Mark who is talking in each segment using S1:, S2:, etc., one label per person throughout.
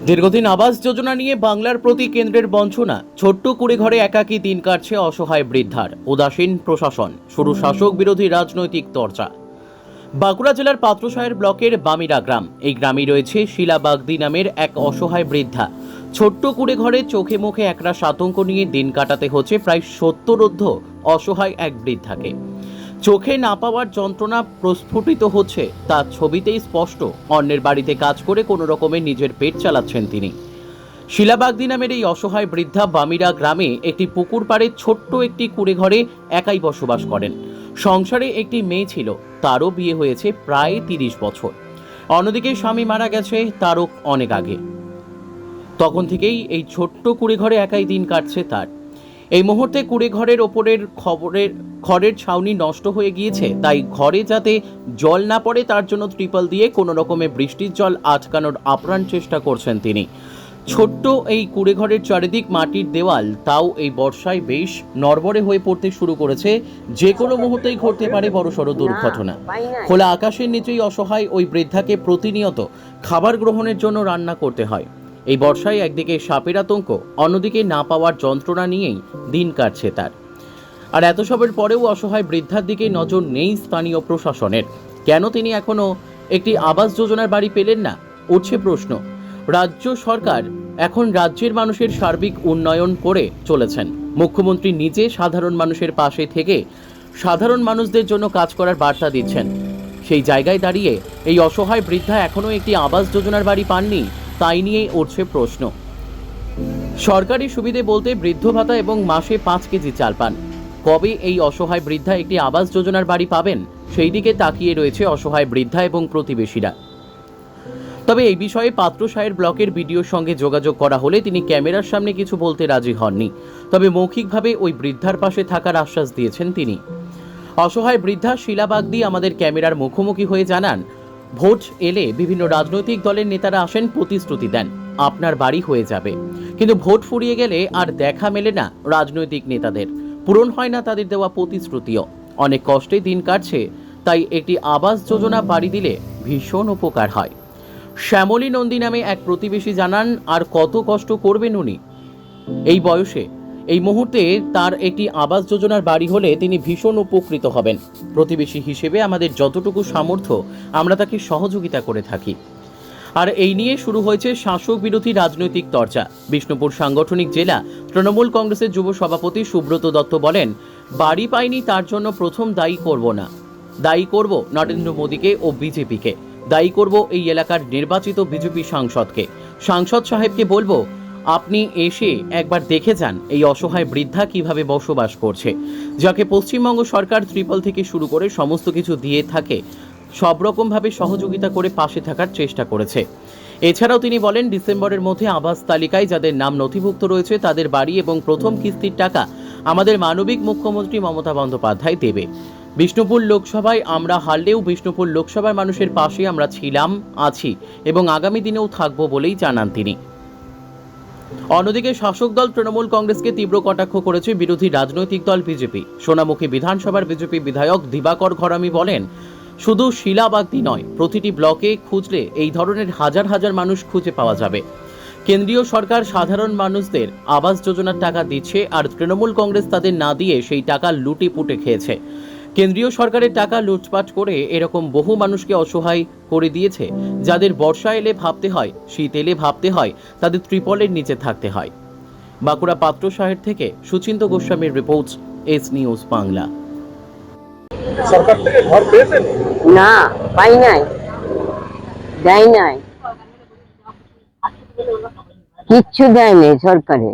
S1: দীর্ঘদিন আবাস যোজনা নিয়ে বাংলার প্রতি কেন্দ্রের বঞ্চনা, ছোট্ট কুড়ে ঘরে একাকী দিন কাটছে অসহায় বৃদ্ধার, উদাসীন প্রশাসন, শুরু শাসক বিরোধী রাজনৈতিক চর্চা। বাঁকুড়া জেলার পাত্রসাহের ব্লকের বামিরা গ্রাম, এই গ্রামে রয়েছে শিলা বাগদি নামের এক অসহায় বৃদ্ধা। ছোট্ট কুড়ে ঘরে চোখে মুখে একরাশ সাতঙ্ক নিয়ে দিন কাটাতে হচ্ছে প্রায় সত্তরোদ্ধ অসহায় এক বৃদ্ধাকে। চোখে না পাওয়ার যন্ত্রণা প্রস্ফুটিত হচ্ছে। তার ছবিতেই স্পষ্ট। অন্যের বাড়িতে কাজ করে কোনো রকমে নিজের পেট চালাচ্ছেন তিনি। শিলাবাগদি নামের এই অসহায় বৃদ্ধা বামিরা গ্রামে একটি পুকুর পাড়ে ছোট্ট একটি কুড়ে ঘরে একাই বসবাস করেন। সংসারে একটি মেয়ে ছিল। তারও বিয়ে হয়েছে প্রায় তিরিশ বছর। অন্যদিকে স্বামী মারা গেছে তারও অনেক আগে। তখন থেকেই এই ছোট্ট কুড়ে ঘরে একাই দিন কাটছে তার। এই মুহূর্তে কুড়ে ঘরের ওপরের খবরের খড়ের ছাউনি নষ্ট হয়ে গিয়েছে তাই ঘরে যাতে জল না পড়ে তার জন্য ত্রিপল দিয়ে কোনো রকমে বৃষ্টির জল আটকানোর আপ্রাণ চেষ্টা করছেন তিনি। ছোট্ট এই কুড়ে ঘরের চারিদিক মাটির দেওয়াল তাও এই বর্ষায় বেশ নড়বড়ে হয়ে পড়তে শুরু করেছে। যে কোনো মুহূর্তেই ঘটতে পারে বড়সড় দুর্ঘটনা। খোলা আকাশের নিচেই অসহায় ওই বৃদ্ধাকে প্রতিনিয়ত খাবার গ্রহণের জন্য রান্না করতে হয়। এই বর্ষায় একদিকে সাপের আতঙ্ক, অন্যদিকে না পাওয়ার যন্ত্রণা নিয়েই দিন কাটছে তার। আর এত সবের পরেও অসহায় বৃদ্ধার দিকে নজর নেই স্থানীয় প্রশাসনের। কেন তিনি এখনও একটি আবাস যোজনার বাড়ি পেলেন না? উঠছে প্রশ্ন। রাজ্য সরকার এখন রাজ্যের মানুষের সার্বিক উন্নয়ন করে চলেছেন। মুখ্যমন্ত্রী নিজে সাধারণ মানুষের পাশে থেকে সাধারণ মানুষদের জন্য কাজ করার বার্তা দিচ্ছেন। সেই জায়গায় দাঁড়িয়ে এই অসহায় বৃদ্ধা এখনও একটি আবাস যোজনার বাড়ি পাননি। তাই নিয়েই উঠছে প্রশ্ন। সরকারি সুবিধে বলতে বৃদ্ধ ভাতা এবং মাসে পাঁচ কেজি চাল পান। কবে এই অসহায় বৃদ্ধা একটি আবাস যোজনার বাড়ি পাবেন, সেই দিকে তাকিয়ে রয়েছে অসহায় বৃদ্ধা এবং প্রতিবেশীরা। তবে এই বিষয়ে পাত্রসাহের ব্লকের বিডিওর সঙ্গে যোগাযোগ করা হলে তিনি ক্যামেরার সামনে কিছু বলতে রাজি হননি। তবে মৌখিকভাবে ওই বৃদ্ধার পাশে থাকার আশ্বাস দিয়েছেন তিনি। অসহায় বৃদ্ধা শিলাবাগ দিয়ে আমাদের ক্যামেরার মুখোমুখি হয়ে জানান ভোট এলে বিভিন্ন রাজনৈতিক দলের নেতারা আসেন, প্রতিশ্রুতি দেন। আপনার বাড়ি হয়ে যাবে। কিন্তু ভোট ফুরিয়ে গেলে আর দেখা মেলে না রাজনৈতিক নেতাদের। পূরণ হয় না তাদের দেওয়া প্রতিশ্রুতিও। অনেক কষ্টে দিন কাটছে, তাই একটি আবাস যোজনা বাড়ি দিলে ভীষণ উপকার হয়। শ্যামলী নন্দী নামে এক প্রতিবেশী জানান, আর কত কষ্ট করবেন উনি? এই বয়সে এই মুহূর্তে তার একটি আবাস যোজনার বাড়ি হলে তিনি ভীষণ উপকৃত হবেন। প্রতিবেশী হিসেবে আমাদের যতটুকু সামর্থ্য, আমরা তাকে সহযোগিতা করে থাকি। আর এই নিয়ে শুরু হয়েছে শাসক বিরোধী রাজনৈতিক চর্চা বিষ্ণুপুর সাংগঠনিক জেলা তৃণমূল কংগ্রেসের যুব সভাপতি সুব্রত দত্ত বলেন, বাড়ি পাইনি, তার জন্য প্রথম দায়ী করব না। দায়ী করব নরেন্দ্র মোদীকে ও বিজেপিকে। দায়ী করব এই এলাকার নির্বাচিত বিজেপি সাংসদকে। সাংসদ সাহেবকে বলব আপনি এসে একবার দেখে যান এই অসহায় বৃদ্ধা কীভাবে বসবাস করছে। যাকে পশ্চিমবঙ্গ সরকার ত্রিপল থেকে শুরু করে সমস্ত কিছু দিয়ে থাকে, সব রকমভাবে সহযোগিতা করে পাশে থাকার চেষ্টা করেছে। এছাড়াও তিনি বলেন, ডিসেম্বরের মধ্যে আবাস তালিকায় যাদের নাম নথিভুক্ত রয়েছে, তাদের বাড়ি এবং প্রথম কিস্তির টাকা আমাদের মানবিক মুখ্যমন্ত্রী মমতা বন্দ্যোপাধ্যায় দেবে। বিষ্ণুপুর লোকসভায় আমরা হারলেও বিষ্ণুপুর লোকসভার মানুষের পাশে আমরা ছিলাম, আছি এবং আগামী দিনেও থাকব বলেই জানান তিনি। অন্যদিকে শাসক দল তৃণমূল কংগ্রেসকে তীব্র কটাক্ষ করেছে বিরোধী রাজনৈতিক দল বিজেপি। সোনামুখী বিধানসভার বিজেপি বিধায়ক দিবাকর ঘরামি বলেন, শুধু শিলাবাগদি নয়, প্রতিটি ব্লকে খুঁজলে এই ধরনের হাজার হাজার মানুষ খুঁজে পাওয়া যাবে। কেন্দ্রীয় সরকার সাধারণ মানুষদের আবাস যোজনার টাকা দিচ্ছে আর তৃণমূল কংগ্রেস তাদের না দিয়ে সেই টাকা লুটে পুটে খেয়েছে। কেন্দ্রীয় সরকারের টাকা লুটপাট করে এরকম বহু মানুষকে অসহায় করে দিয়েছে। যাদের বর্ষা এলে ভাবতে হয় শীত এলে ভাবতে হয় তাদের ত্রিপলের নিচে থাকতে হয়। বাঁকুড়া পাত্র শহর থেকে সুচিন্ত গোস্বামীর রিপোর্ট এস নিউজ বাংলা।
S2: সরকার থেকে ঘর পেয়েছেন?
S3: না পাই নাই। দেয় নাই। কিচ্ছু দেয় নাই সরকারে।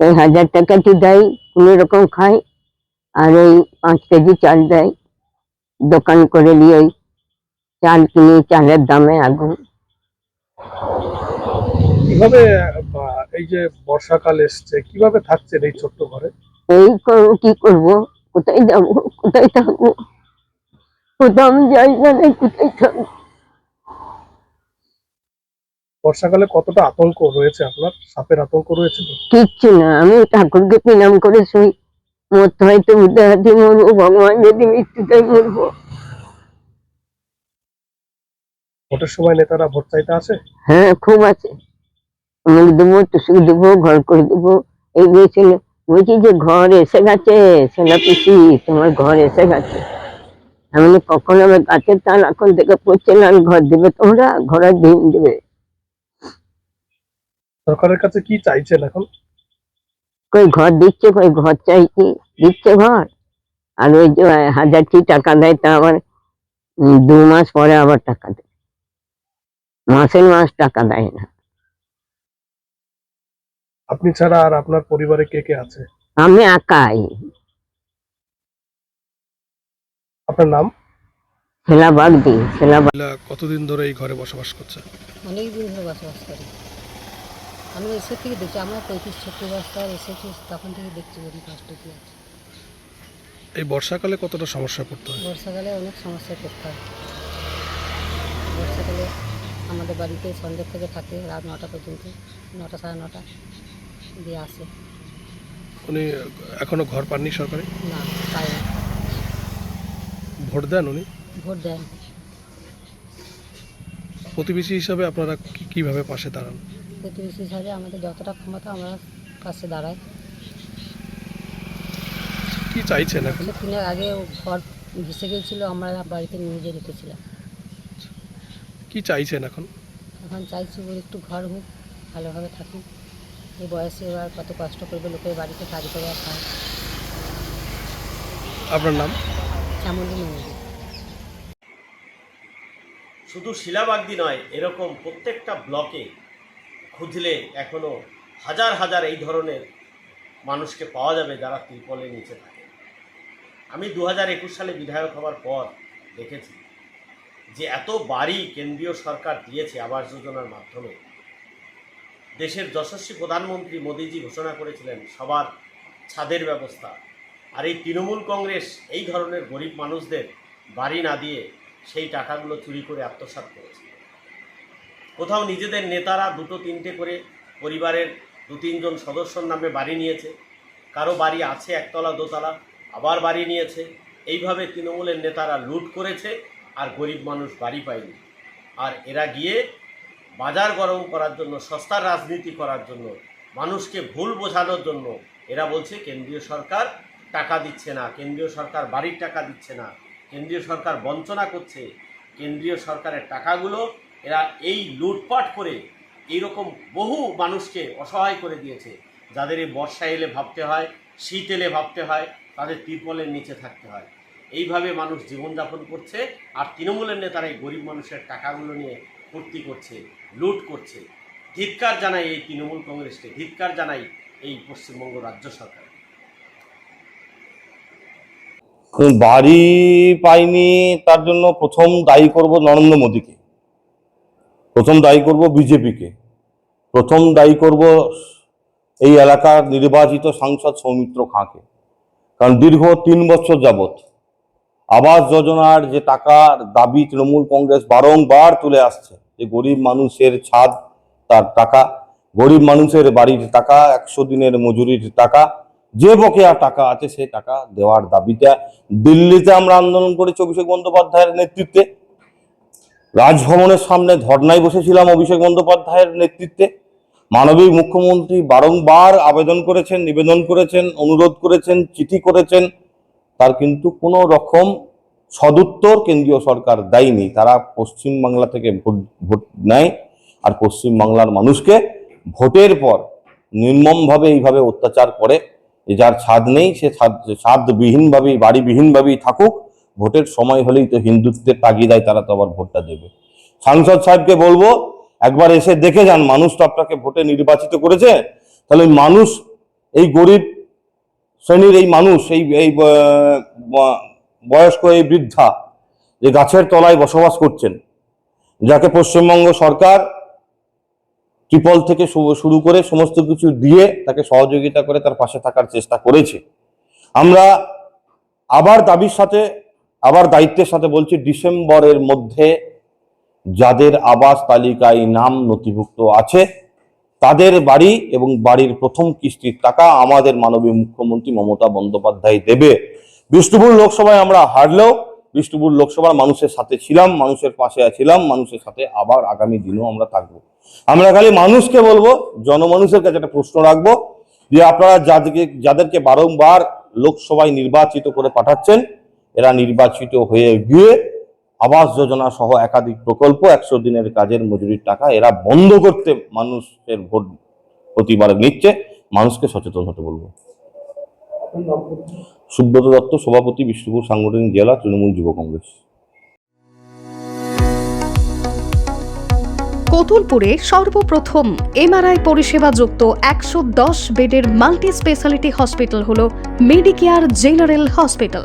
S3: এই হাজার টাকাটি দেয় কোনো রকম খায়। আর এই পাঁচ কেজি চাল দেয়। দোকান করে নিয়ে ওই চাল কিনে চালের দামে আগুন।
S2: কীভাবে এই যে বর্ষাকাল এসছে কীভাবে থাকছেন এই ছোট্ট ঘরে?
S3: এই কি করব? কোথায় যাব? কোথায় থাকব? কোথাও যাই না কোথায় থাকব?
S2: বর্ষাকালে কতটা আতঙ্ক রয়েছে আপনার? সাপের আতঙ্ক রয়েছে
S3: কিচ্ছু না আমি ঠাকুরকে প্রণাম করে শুই। মরতে হয়তো মরবো ভগবান যদি মরবো।
S2: ভোটের সময় নেতারা ভোট চাইতে আসে
S3: হ্যাঁ খুব আছে। অমুক দেবো টুসুক দেবো ঘর করে দেবো। এই বলছিল বলছি যে ঘর এসে গেছে সেনা পিসি তোমার ঘর এসে গেছে। আমি কখন আমার গাছের তার এখন থেকে পড়ছে না ঘর দেবে তোমরা? ঘরের দিন দেবে।
S2: সরকারের কাছে কি চাইছেন এখন?
S3: কই ঘর দিচ্ছে কই ঘর চাইছি দিচ্ছে ঘর আর ওই যে হাজারটি টাকা দেয় তা আবার দু মাস পরে আবার টাকা দেয় মাসের মাস টাকা দেয় না
S2: আপনি ছাড়া আর আপনার পরিবারে কে কে আছে
S3: আমি একাই
S2: আপনার নাম
S3: ছেলা বাগ দিই ছেলা
S2: কতদিন ধরে এই ঘরে বসবাস করছে
S4: অনেক দিন ধরে বসবাস করি আমি এসে থেকে দেখছি আমরা পঁয়ত্রিশ ছত্রিশ বছর এসেছি তখন থেকে দেখছি গরিব কষ্ট কি আছে।
S2: এই বর্ষাকালে কতটা সমস্যা পড়তে হয়?
S4: বর্ষাকালে অনেক সমস্যায় পড়তে হয়। বর্ষাকালে আমাদের বাড়িতে সন্ধ্যে থেকে থাকে রাত নটা পর্যন্ত নটা সাড়ে নটা দিয়ে আসে।
S2: উনি এখনও ঘর পাননি সরকারে?
S4: না পায় না।
S2: ভোট দেন উনি?
S4: ভোট দেন।
S2: প্রতিবেশী হিসাবে আপনারা কি- কীভাবে পাশে দাঁড়ান?
S4: প্রতিবেশী হিসাবে আমাদের যতটা ক্ষমতা আমরা পাশে দাঁড়াই।
S2: কি চাইছেন এখন?
S4: সে দিনের আগে ঘর ভেসে গিয়েছিল আমরা বাড়িতে নিজে রেখেছিলাম।
S2: কি চাইছেন এখন?
S4: এখন চাইছি ওর একটু ঘর হোক ভালোভাবে থাকুক। এই বয়সে এবার কত কষ্ট করবে লোকের বাড়িতে কাজ করে আর খায়।
S2: আপনার নাম?
S4: চামুন্ডি মন্দির।
S5: শুধু শিলাবাগদি নয় এরকম প্রত্যেকটা ব্লকে খুঁজলে এখনও হাজার হাজার এই ধরনের মানুষকে পাওয়া যাবে যারা ত্রিপলের নিচে থাকে। আমি দু হাজার একুশ সালে বিধায়ক হওয়ার পর দেখেছি যে এত বাড়ি কেন্দ্রীয় সরকার দিয়েছে আবাস যোজনার মাধ্যমে। দেশের যশস্বী প্রধানমন্ত্রী মোদীজি ঘোষণা করেছিলেন, সবার ছাদের ব্যবস্থা। আর এই তৃণমূল কংগ্রেস এই ধরনের গরিব মানুষদের বাড়ি না দিয়ে সেই টাকাগুলো চুরি করে আত্মসাৎ করেছে কোথাও নিজেদের নেতারা দুটো তিনটে করে পরিবারের দু তিনজন সদস্যর নামে বাড়ি নিয়েছে। কারও বাড়ি আছে একতলা, দোতলা, আবার বাড়ি নিয়েছে। এইভাবে তৃণমূলের নেতারা লুট করেছে আর গরিব মানুষ বাড়ি পায়নি। আর এরা গিয়ে বাজার গরম করার জন্য, সস্তার রাজনীতি করার জন্য, মানুষকে ভুল বোঝানোর জন্য এরা বলছে, কেন্দ্রীয় সরকার টাকা দিচ্ছে না, কেন্দ্রীয় সরকার বাড়ির টাকা দিচ্ছে না, কেন্দ্রীয় সরকার বঞ্চনা করছে, কেন্দ্রীয় সরকারের টাকাগুলো এরা এই লুটপাট করে এইরকম বহু মানুষকে অসহায় করে দিয়েছে। যাদের এই বর্ষা এলে ভাবতে হয়, শীত এলে ভাবতে হয়, তাদের তিরপলের নিচে থাকতে হয়। এইভাবে মানুষ জীবনযাপন করছে আর তৃণমূলের নেতারা এই গরিব মানুষের টাকাগুলো নিয়ে ফুর্তি করছে, লুট করছে। ধিৎকার জানাই এই তৃণমূল কংগ্রেসকে ধিক্কার জানাই এই পশ্চিমবঙ্গ রাজ্য সরকার।
S6: বাড়ি পাইনি, তার জন্য প্রথম দায়ী করব নরেন্দ্র মোদীকে। প্রথম দায়ী করব বিজেপিকে। প্রথম দায়ী করব এই এলাকার নির্বাচিত সাংসদ সৌমিত্র খাঁকে। কারণ দীর্ঘ তিন বছর যাবৎ আবাস যোজনার যে টাকার দাবি তৃণমূল কংগ্রেস বারংবার তুলে আসছে, যে গরিব মানুষের ছাদ তার টাকা, গরিব মানুষের বাড়ির টাকা, একশো দিনের মজুরির টাকা, যে বকেয়া টাকা আছে সেই টাকা দেওয়ার দাবিটা দিল্লিতে আমরা আন্দোলন করেছি অভিষেক বন্দ্যোপাধ্যায়ের নেতৃত্বে। রাজভবনের সামনে ধর্নায় বসেছিলাম অভিষেক বন্দ্যোপাধ্যায়ের নেতৃত্বে। মানবিক মুখ্যমন্ত্রী বারংবার আবেদন করেছেন, নিবেদন করেছেন, অনুরোধ করেছেন, চিঠি করেছেন। তার কিন্তু কোনো রকম সদুত্তর কেন্দ্রীয় সরকার দেয়নি। তারা পশ্চিমবাংলা থেকে ভোট ভোট নেয় আর পশ্চিমবাংলার মানুষকে ভোটের পর নির্মমভাবে এইভাবে অত্যাচার করে। যার ছাদ নেই, সে ছাদ ছাদবিহীনভাবেই, বাড়িবিহীনভাবেই থাকুক। ভোটের সময় হলেই তো হিন্দুত্বের তাগিদায় তারা তো আবার ভোটটা দেবে। সাংসদ সাহেবকে বলব, একবার এসে দেখে যান, মানুষ তো আপনাকে ভোটে নির্বাচিত করেছে, তাহলে মানুষ, এই গরিব শ্রেণির এই মানুষ, এই এই বয়স্ক এই বৃদ্ধা যে গাছের তলায় বসবাস করছেন, যাকে পশ্চিমবঙ্গ সরকার ত্রিপল থেকে শুরু করে সমস্ত কিছু দিয়ে তাকে সহযোগিতা করে তার পাশে থাকার চেষ্টা করেছে। আমরা আবার দাবির সাথে আবার দায়িত্বের সাথে বলছি, ডিসেম্বরের মধ্যে যাদের আবাস তালিকায় নাম নথিভুক্ত আছে, তাদের বাড়ি এবং বাড়ির প্রথম কিস্তির টাকা আমাদের মাননীয় মুখ্যমন্ত্রী মমতা বন্দ্যোপাধ্যায় দেবে। বিষ্ণুপুর লোকসভায় আমরা হারলেও বিষ্ণুপুর লোকসভার মানুষের সাথে ছিলাম, মানুষের পাশে ছিলাম, মানুষের সাথে আবার আগামী দিনেও আমরা থাকব। আমরা খালি মানুষকে বলব, জনমানুষের কাছে একটা প্রশ্ন রাখব যে আপনারা যাদেরকে যাদেরকে বারংবার লোকসভায় নির্বাচিত করে পাঠাচ্ছেন এরা নির্বাচিত হয়ে গিয়ে আবাস যোজনা সহ একাধিক প্রকল্প একশো দিনের কাজের মজুরির টাকা এরা বন্ধ করতে মানুষের ভোট প্রতিবার নিচ্ছে। মানুষকে সচেতন হতে বলব। সুব্রত দত্ত, সভাপতি, বিষ্ণুপুর সাংগঠনিক জেলা, তৃণমূল যুব কংগ্রেস।
S7: কতুলপুরে সর্বপ্রথম এমআরআই পরিষেবা যুক্ত একশো দশ বেডের মাল্টি স্পেশালিটি হসপিটাল হল মেডিকেয়ার জেনারেল হসপিটাল।